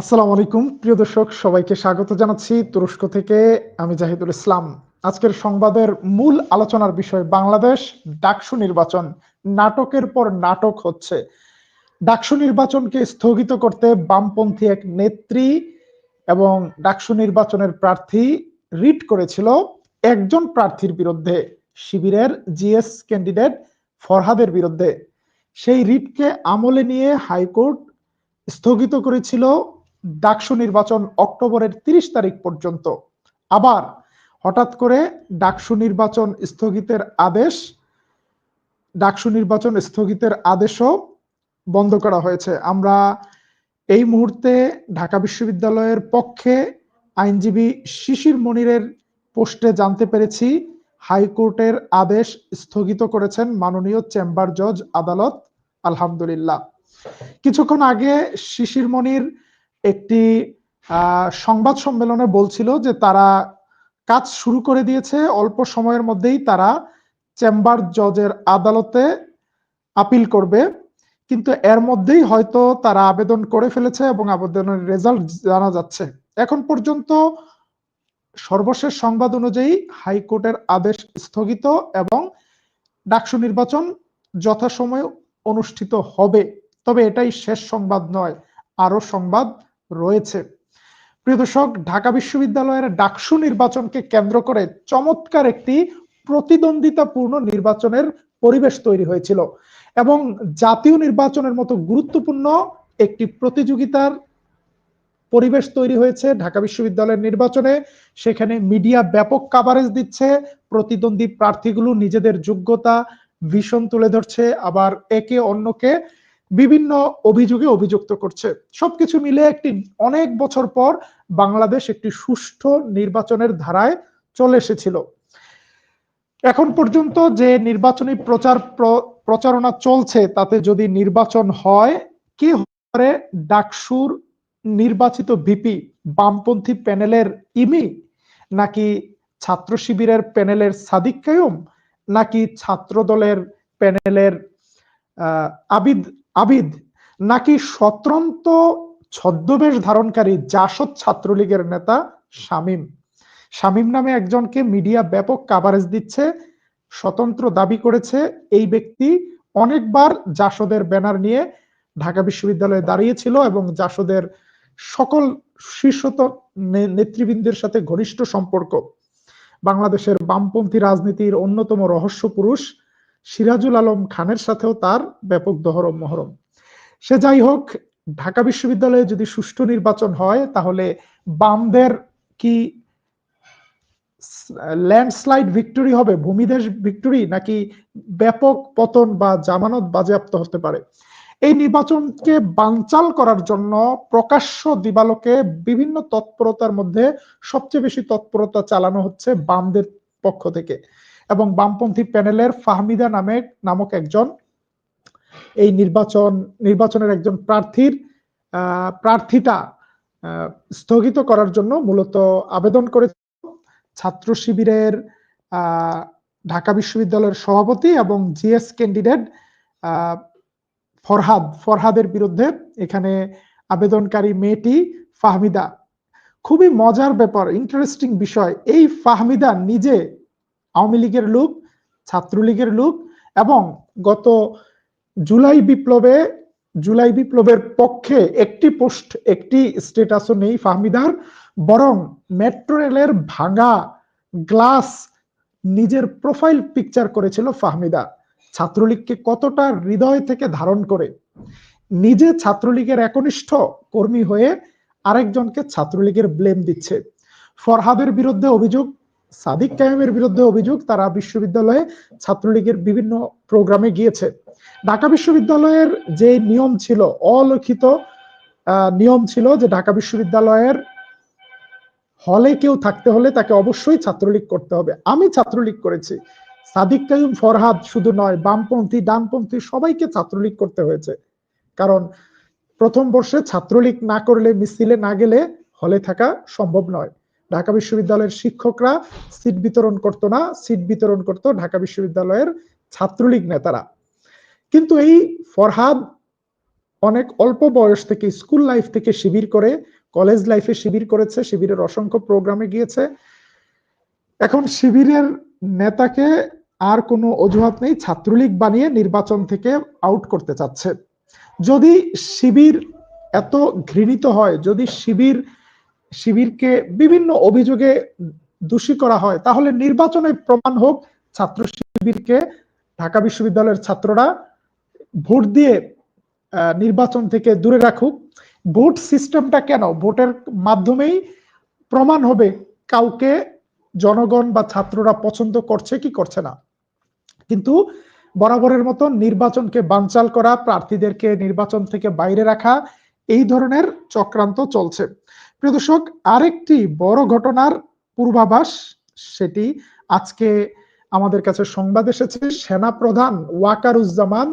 আসসালামু আলাইকুম। প্রিয় দর্শক, সবাইকে স্বাগত জানাচ্ছি তুরস্ক থেকে আমি জাহিদুল ইসলাম। আজকের সংবাদের মূল আলোচনার বিষয় বাংলাদেশ, ডাকসু নির্বাচন। নাটকের পর নাটক হচ্ছে। ডাকসু নির্বাচনকে স্থগিত করতে বামপন্থী এক নেত্রী এবং ডাকসু নির্বাচনের প্রার্থী রিট করেছিল একজন প্রার্থীর বিরুদ্ধে, শিবিরের জিএস ক্যান্ডিডেট ফরহাদের বিরুদ্ধে। সেই রিটকে আমলে নিয়ে হাইকোর্ট স্থগিত করেছিল ডাকসু নির্বাচন অক্টোবরের তিরিশ তারিখ পর্যন্ত। আবার হঠাৎ করে ডাকসু নির্বাচন স্থগিতের আদেশ, ডাকসু নির্বাচন স্থগিতের আদেশও বন্ধ করা হয়েছে। আমরা এই মুহূর্তে ঢাকা বিশ্ববিদ্যালয়ের পক্ষে আইনজীবী শিশির মনিরের পোস্টে জানতে পেরেছি, হাইকোর্টের আদেশ স্থগিত করেছেন মাননীয় চেম্বার জজ আদালত, আলহামদুলিল্লাহ। কিছুক্ষণ আগে শিশির মনির একটি সংবাদ সম্মেলনে বলছিল যে তারা কাজ শুরু করে দিয়েছে, অল্প সময়ের মধ্যেই তারা চেম্বার জজের আদালতে আপিল করবে। কিন্তু এর মধ্যেই হয়তো তারা আবেদন করে ফেলেছে এবং আবেদনের রেজাল্ট জানা যাচ্ছে। এখন পর্যন্ত সর্বশেষ সংবাদ অনুযায়ী হাইকোর্টের আদেশ স্থগিত এবং ডাকসু নির্বাচন যথাসময়ে অনুষ্ঠিত হবে। তবে এটাই শেষ সংবাদ নয় আরও সংবাদ রয়েছে। প্রিয় দর্শক, ঢাকা বিশ্ববিদ্যালয়ের ডাকসু নির্বাচনকে কেন্দ্র করে চমৎকার একটি প্রতিদ্বন্দ্বিতাপূর্ণ নির্বাচনের পরিবেশ তৈরি হয়েছিল এবং জাতীয় নির্বাচনের মতো গুরুত্বপূর্ণ একটি প্রতিযোগিতার পরিবেশ তৈরি হয়েছে ঢাকা বিশ্ববিদ্যালয়ের নির্বাচনে। সেখানে মিডিয়া ব্যাপক কাভারেজ দিচ্ছে, প্রতিদ্বন্দ্বী প্রার্থীগুলো নিজেদের যোগ্যতা ভীষণ তুলে ধরছে, আবার একে অন্যকে বিভিন্ন অভিযোগে অভিযুক্ত করছে। সবকিছু মিলে একটি অনেক বছর পর বাংলাদেশ একটি সুষ্ঠু নির্বাচনের ধারায় চলে এসেছিল। এখন পর্যন্ত যে নির্বাচনী প্রচার প্রচারণা চলছে, তাতে যদি নির্বাচন হয়, কে হতে ডাকসুর নির্বাচিত ভিপি, বামপন্থী প্যানেলের ইমি, নাকি ছাত্র শিবিরের প্যানেলের সাদিক কায়ুম, নাকি ছাত্র দলের প্যানেলের আবিদ আবিদ, নাকি স্বতন্ত্র ছদ্মবেশ ধারণকারী জাসদ ছাত্রলীগের নেতা শামীম? শামীম নামে একজনকে মিডিয়া ব্যাপক কাভারেজ দিচ্ছে, স্বতন্ত্র দাবি করেছে এই ব্যক্তি অনেকবার জাসদের ব্যানার নিয়ে ঢাকা বিশ্ববিদ্যালয়ে দাঁড়িয়েছিল এবং জাসদের সকল শীর্ষত নেতৃবৃন্দের সাথে ঘনিষ্ঠ সম্পর্ক। বাংলাদেশের বামপন্থী রাজনীতির অন্যতম রহস্য পুরুষ সিরাজুল আলম খানের সাথেও তার ব্যাপক দহরম মহরম। সে যাই হোক, ঢাকা বিশ্ববিদ্যালয়ে যদি সুষ্ঠু নির্বাচন হয়, তাহলে বামদের কি ল্যান্ডস্লাইড ভিক্টরি হবে, ভূমিদেশ ভিক্টরি, নাকি ব্যাপক পতন বা জামানত বাজেয়াপ্ত হতে পারে? এই নির্বাচনকে বানচাল করার জন্য প্রকাশ্য দিবালোকে বিভিন্ন তৎপরতার মধ্যে সবচেয়ে বেশি তৎপরতা চালানো হচ্ছে বামদের পক্ষ থেকে। এবং বামপন্থী প্যানেলের ফাহমিদা নামে নামক একজন, এই নির্বাচন, নির্বাচনের একজন প্রার্থীর প্রার্থীটা স্থগিত করার জন্য মূলত আবেদন করে ছাত্র শিবিরের ঢাকা বিশ্ববিদ্যালয়ের সভাপতি এবং জিএস ক্যান্ডিডেট ফরহাদ, ফরহাদের বিরুদ্ধে এখানে আবেদনকারী মেয়েটি ফাহমিদা। খুবই মজার ব্যাপার ইন্টারেস্টিং বিষয়, এই ফাহমিদা নিজে আওয়ামী লীগের লোক, ছাত্রলীগের লোক এবং গত জুলাই বিপ্লবে, জুলাই বিপ্লবের পক্ষে একটি পোস্ট, একটি স্টেটাসও নেই ফাহমিদার, বরং মেট্রো রেলের ভাঙা গ্লাস নিজের প্রোফাইল পিকচার করেছিল ফাহমিদা ছাত্রলীগকে কতটা হৃদয় থেকে ধারণ করে? নিজে ছাত্রলীগের একনিষ্ঠ কর্মী হয়ে আরেকজনকে ছাত্রলীগের ব্লেম দিচ্ছে। ফরহাদের বিরুদ্ধে অভিযোগ সাদিক কায়েমের বিরুদ্ধে অভিযোগ তারা বিশ্ববিদ্যালয়ে ছাত্রলীগের বিভিন্ন প্রোগ্রামে গিয়েছে। ঢাকা বিশ্ববিদ্যালয়ের যে নিয়ম ছিল, অলিখিত নিয়ম ছিল যে ঢাকা বিশ্ববিদ্যালয়ের হলে কেউ থাকতে হলে তাকে অবশ্যই ছাত্রলীগ করতে হবে। আমি ছাত্রলীগ করেছি। সাদিক কায়ুম ফরহাদ শুধু নয়, বামপন্থী, ডানপন্থী সবাইকে ছাত্রলীগ করতে হয়েছে। কারণ প্রথম বর্ষে ছাত্রলীগ না করলে, মিছিলে না গেলে হলে থাকা সম্ভব নয়। ঢাকা বিশ্ববিদ্যালয়ের শিক্ষকরা সিট বিতরণ করত না, সিট বিতরণ করত ঢাকা বিশ্ববিদ্যালয়ের ছাত্রলীগ নেতারা। কিন্তু এই ফরহাদ অনেক অল্প বয়স থেকে স্কুল লাইফ থেকে শিবির করে, কলেজ লাইফে শিবির করেছে, শিবিরের অসংখ্য প্রোগ্রামে গিয়েছে। এখন শিবিরের নেতাকে আর কোনো অজুহাত নেই, ছাত্রলীগ বানিয়ে নির্বাচন থেকে আউট করতে চাচ্ছে। যদি শিবির এত ঘৃণিত হয়, যদি শিবির শিবিরকে বিভিন্ন অভিযোগে দোষী করা হয়, তাহলে নির্বাচনে প্রমাণ হোক, ছাত্র শিবিরকে ঢাকা বিশ্ববিদ্যালয়ের ছাত্ররা ভোট দিয়ে নির্বাচন থেকে দূরে রাখুক। ভোট সিস্টেমটা কেন? ভোটের মাধ্যমেই প্রমাণ হবে কাউকে জনগণ বা ছাত্ররা পছন্দ করছে কি করছে না। কিন্তু বরাবরের মতো নির্বাচনকে বানচাল করা, প্রার্থীদেরকে নির্বাচন থেকে বাইরে রাখা এই ধরনের চক্রান্ত চলছে। প্রিয় দর্শক, আরেকটি বড় ঘটনার পূর্বাভাস সেটি আজকে আমাদের কাছে সংবাদ এসেছে। সেনা প্রধান ওয়াকারুজ্জামান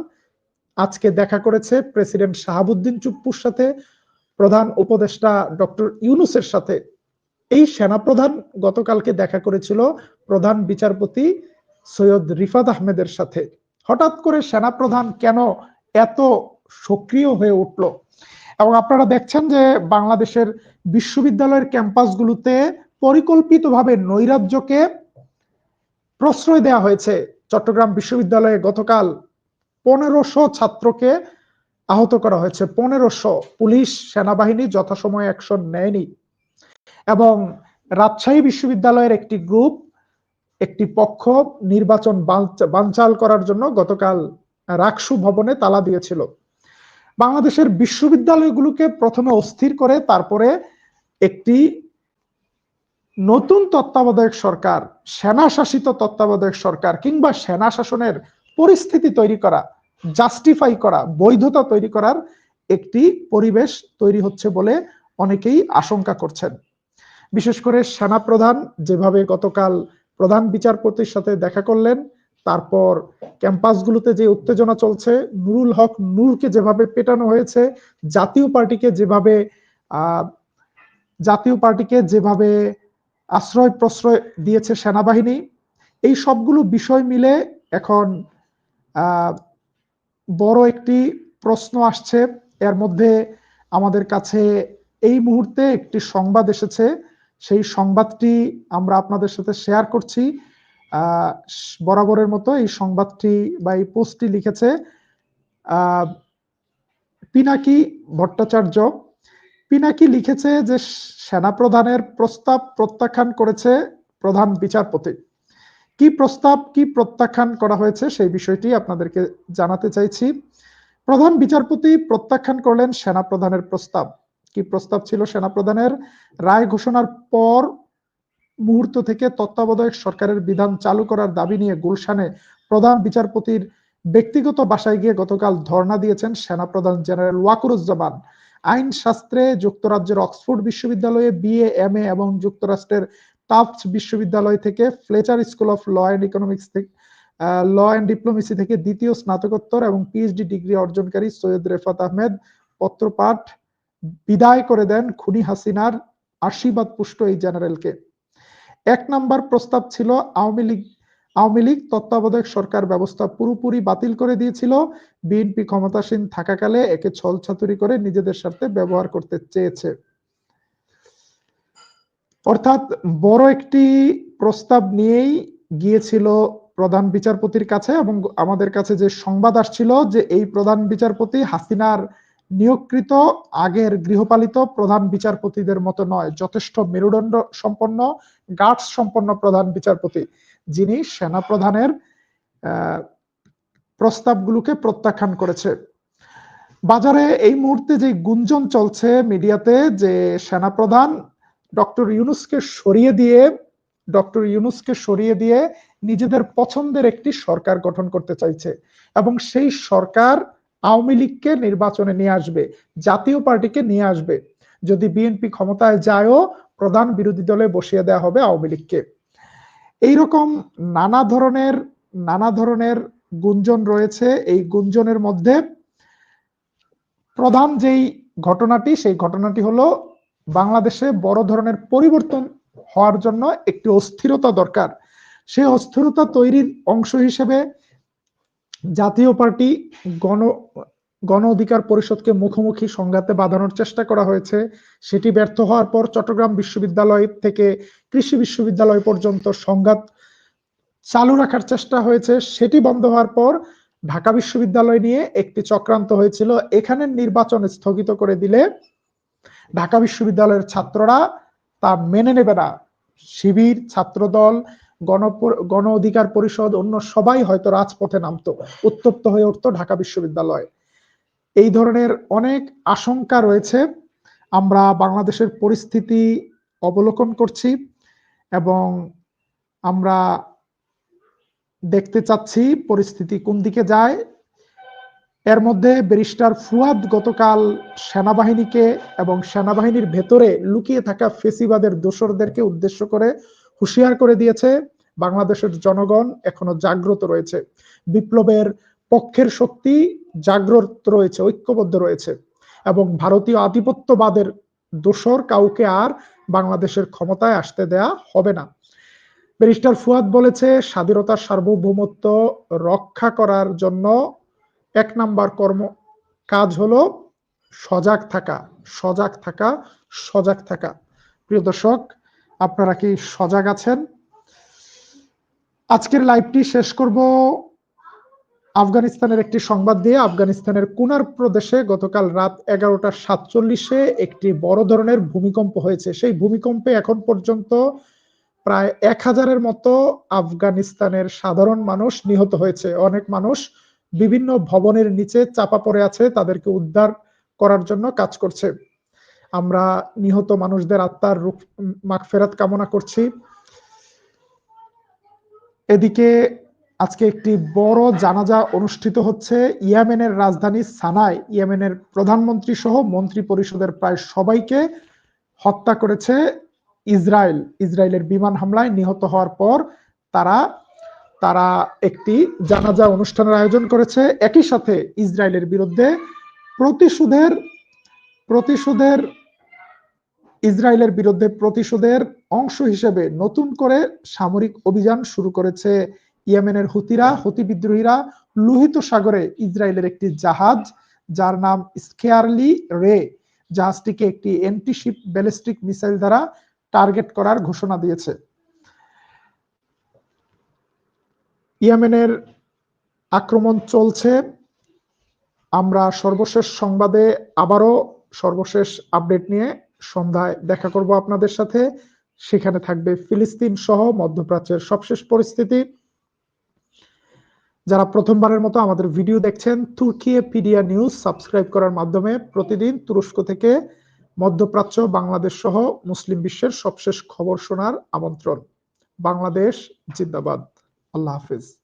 আজকে দেখা করেছে প্রেসিডেন্ট শাহাবুদ্দিন চুপ্পুর সাথে। প্রধান উপদেষ্টা ডক্টর ইউনুসের সাথে। এই সেনাপ্রধান গতকালকে দেখা করেছিল প্রধান বিচারপতি সৈয়দ রিফাত আহমেদের সাথে। হঠাৎ করে সেনাপ্রধান কেন এত সক্রিয় হয়ে উঠল? এবং আপনারা দেখছেন যে বাংলাদেশের বিশ্ববিদ্যালয়ের ক্যাম্পাসগুলোতে পরিকল্পিতভাবে নৈরাজ্যকে প্রশ্রয় দেওয়া হয়েছে। চট্টগ্রাম বিশ্ববিদ্যালয়ে গতকাল পনেরোশো ছাত্রকে আহত করা হয়েছে। পনেরোশো পুলিশ সেনাবাহিনী যথাসময়ে অ্যাকশন নেয়নি। এবং রাজশাহী বিশ্ববিদ্যালয়ের একটি গ্রুপ, একটি পক্ষ নির্বাচন বানচাল করার জন্য গতকাল রাকসু ভবনে তালা দিয়েছিল। বাংলাদেশের বিশ্ববিদ্যালয়গুলোকে প্রথমে অস্থির করে তারপরে একটি নতুন তত্ত্বাবধায়ক সরকার সেনা শাসিত তত্ত্বাবধায়ক সরকার কিংবা সেনা শাসনের পরিস্থিতি তৈরি করা জাস্টিফাই করা, বৈধতা তৈরি করার একটি পরিবেশ তৈরি হচ্ছে বলে অনেকেই আশঙ্কা করছেন। বিশেষ করে সেনা প্রধান যেভাবে গতকাল প্রধান বিচারপতির সাথে দেখা করলেন তারপর ক্যাম্পাসগুলোতে যে উত্তেজনা চলছে, নুরুল হক নূরকে যেভাবে পেটানো হয়েছে, জাতীয় পার্টিকে যেভাবে জাতীয় পার্টিকে যেভাবে আশ্রয় প্রশ্রয় দিয়েছে সেনাবাহিনী, এই সবগুলো বিষয় মিলে এখন বড় একটি প্রশ্ন আসছে। এর মধ্যে আমাদের কাছে এই মুহূর্তে একটি সংবাদ এসেছে। সেই সংবাদটি আমরা আপনাদের সাথে শেয়ার করছি। বরাবরের মতো এই সংবাদটি বা এই পোস্টটি লিখেছে পিনাকি ভট্টাচার্য। পিনাকি লিখেছে যে সেনা প্রধানের প্রস্তাব প্রত্যাখ্যান করেছে প্রধান বিচারপতি। কি প্রস্তাব, কি প্রত্যাখ্যান করা হয়েছে সেই বিষয়টি আপনাদেরকে জানাতে চাইছি। প্রধান বিচারপতি প্রত্যাখ্যান করলেন সেনা প্রধানের প্রস্তাব। কি প্রস্তাব ছিল সেনা প্রধানের রায় ঘোষণার পর মুহূর্ত থেকে তত্ত্বাবধায়ক সরকারের বিধান চালু করার দাবি নিয়ে গুলশানে প্রধান বিচারপতির ব্যক্তিগত বাসায় গিয়ে গতকাল ধর্ণা দিয়েছেন সেনাপ্রধান জেনারেল ওয়াকুরুজ্জামান। আইন শাস্ত্রে যুক্তরাজ্যের অক্সফোর্ড বিশ্ববিদ্যালয়ে বিএ এম এ এবং যুক্তরাষ্ট্রের টাফট বিশ্ববিদ্যালয় থেকে Fletcher School of Law and Economics থেকে ল অ্যান্ড ডিপ্লোমেসি থেকে দ্বিতীয় স্নাতকোত্তর এবং পিএইচডি ডিগ্রি অর্জনকারী সৈয়দ রেফাত আহমেদ পত্রপাঠ বিদায় করে দেন খুনি হাসিনার আশীর্বাদ পুষ্ট এই জেনারেলকে। এক নাম্বার প্রস্তাব ছিল, আওয়ামী লীগ আওয়ামী লীগ তত্ত্বাবধায়ক সরকার ব্যবস্থা পুরোপুরি বাতিল করে দিয়েছিল। বিএনপি ক্ষমতাসীন থাকাকালে একে ছল ছাতুরি করে নিজেদের স্বার্থে ব্যবহার করতে চেয়েছে। অর্থাৎ বড় একটি প্রস্তাব নিয়েই গিয়েছিল প্রধান বিচারপতির কাছে এবং আমাদের কাছে যে সংবাদ আসছিল যে এই প্রধান বিচারপতি হাসিনার নিয়োগকৃত আগের গৃহপালিত প্রধান বিচারপতিদের মতো নয়, যথেষ্ট মেরুদণ্ড সম্পন্ন, গার্ডস সম্পন্ন প্রধান বিচারপতি, যিনি সেনা প্রধানের প্রস্তাবগুলোকে প্রত্যাখ্যান করেছে। বাজারে এই মুহূর্তে যে গুঞ্জন চলছে মিডিয়াতে যে সেনাপ্রধান ডক্টর ইউনুসকে সরিয়ে দিয়ে, ডক্টর ইউনুসকে সরিয়ে দিয়ে নিজেদের পছন্দের একটি সরকার গঠন করতে চাইছে এবং সেই সরকার আওয়ামী লীগকে নির্বাচনে নিয়ে আসবে, জাতীয় পার্টিকে নিয়ে আসবে। যদি বিএনপি ক্ষমতায় যায়ও, প্রধান বিরোধী দলে বসিয়ে দেওয়া হবে আওয়ামী লীগকে। এইরকম নানা ধরনের নানা ধরনের গুঞ্জন রয়েছে। এই গুঞ্জনের মধ্যে প্রধান যেই ঘটনাটি, সেই ঘটনাটি হলো বাংলাদেশে বড় ধরনের পরিবর্তন হওয়ার জন্য একটি অস্থিরতা দরকার। সেই অস্থিরতা তৈরির অংশ হিসেবে জাতীয় পার্টি গণ গণ অধিকার পরিষদকে মুখোমুখি সংঘাতে বাঁধানোর চেষ্টা করা হয়েছে। সেটি ব্যর্থ হওয়ার পর চট্টগ্রাম বিশ্ববিদ্যালয় থেকে কৃষি বিশ্ববিদ্যালয় পর্যন্ত সংঘাত চালু রাখার চেষ্টা হয়েছে। সেটি বন্ধ হওয়ার পর ঢাকা বিশ্ববিদ্যালয় নিয়ে একটি চক্রান্ত হয়েছিল। এখানে নির্বাচন স্থগিত করে দিলে ঢাকা বিশ্ববিদ্যালয়ের ছাত্ররা তা মেনে নেবে না। শিবির, ছাত্রদল গণ অধিকার পরিষদ অন্য সবাই হয়তো রাজপথে নামতো, উত্তপ্ত হয়ে উঠতো ঢাকা বিশ্ববিদ্যালয়। এই ধরনের অনেক আশঙ্কা রয়েছে। আমরা বাংলাদেশের পরিস্থিতি অবলোকন করছি এবং আমরা দেখতে চাচ্ছি পরিস্থিতি কোন দিকে যায়। এর মধ্যে ব্যারিস্টার ফুয়াদ গতকাল সেনাবাহিনীকে এবং সেনাবাহিনীর ভেতরে লুকিয়ে থাকা ফেসিবাদের দোসরদেরকে উদ্দেশ্য করে হুঁশিয়ার করে দিয়েছে। বাংলাদেশের জনগণ এখনও জাগ্রত রয়েছে। বিপ্লবের পক্ষের শক্তি জাগ্রত রয়েছে, ঐক্যবদ্ধ রয়েছে এবং ভারতীয় আধিপত্যবাদের দোসর কাউকে আর বাংলাদেশের ক্ষমতায় আসতে দেয়া হবে না। ব্যারিস্টার ফুয়াদ বলেছে, স্বাধীনতার সার্বভৌমত্ব রক্ষা করার জন্য এক নাম্বার কর্ম কাজ হলো সজাগ থাকা সজাগ থাকা সজাগ থাকা। প্রিয় দর্শক আপনারা কি সজাগ আছেন? আজকের লাইভটি শেষ করব আফগানিস্তানের একটি সংবাদ দিয়ে। আফগানিস্তানের কুনার প্রদেশে গতকাল রাত এগারোটা সাতচল্লিশে একটি বড় ধরনের ভূমিকম্প হয়েছে। সেই ভূমিকম্পে এখন পর্যন্ত প্রায় এক হাজারের মতো আফগানিস্তানের সাধারণ মানুষ নিহত হয়েছে। অনেক মানুষ বিভিন্ন ভবনের নিচে চাপা পড়ে আছে, তাদেরকে উদ্ধার করার জন্য কাজ করছে। আমরা নিহত মানুষদের আত্মার রূপ মাগফেরাত কামনা করছি। এদিকে আজকে একটি বড় জানাজা অনুষ্ঠিত হচ্ছে ইয়েমেনের রাজধানী সানায় ইয়েমেনের প্রধানমন্ত্রী সহ মন্ত্রী পরিষদের প্রায় সবাইকে হত্যা করেছে ইসরায়েল। ইসরায়েলের বিমান হামলায় নিহত হওয়ার পর তারা তারা একটি জানাজা অনুষ্ঠানের আয়োজন করেছে। একই সাথে ইসরায়েলের বিরুদ্ধে প্রতিশোধের প্রতিশোধের ইসরায়েলের বিরুদ্ধে প্রতিশোধের অংশ হিসেবে নতুন করে সামরিক অভিযান শুরু করেছে ইয়েমেনের হুতিরা, হুতি বিদ্রোহীরা লোহিত সাগরে ইসরায়েলের একটি জাহাজ, যার নাম স্কেয়ারলি রে। জাহাজটিকে একটি এন্টিশিপ ব্যালিস্টিক মিসাইল দ্বারা টার্গেট করার ঘোষণা দিয়েছে। ইয়েমেনের আক্রমণ চলছে। আমরা সর্বশেষ সংবাদে আবারও সর্বশেষ আপডেট নিয়ে সন্ধ্যায় দেখা করব আপনাদের সাথে। সেখানে থাকবে ফিলিস্তিন সহ মধ্যপ্রাচ্যের সবশেষ পরিস্থিতি। যারা প্রথমবারের মতো আমাদের ভিডিও দেখছেন তুর্কি পিডিয়া নিউজ সাবস্ক্রাইব করার মাধ্যমে প্রতিদিন তুরস্ক থেকে মধ্যপ্রাচ্য, বাংলাদেশ সহ মুসলিম বিশ্বের সবশেষ খবর শোনার আমন্ত্রণ। বাংলাদেশ জিন্দাবাদ। আল্লাহ হাফিজ।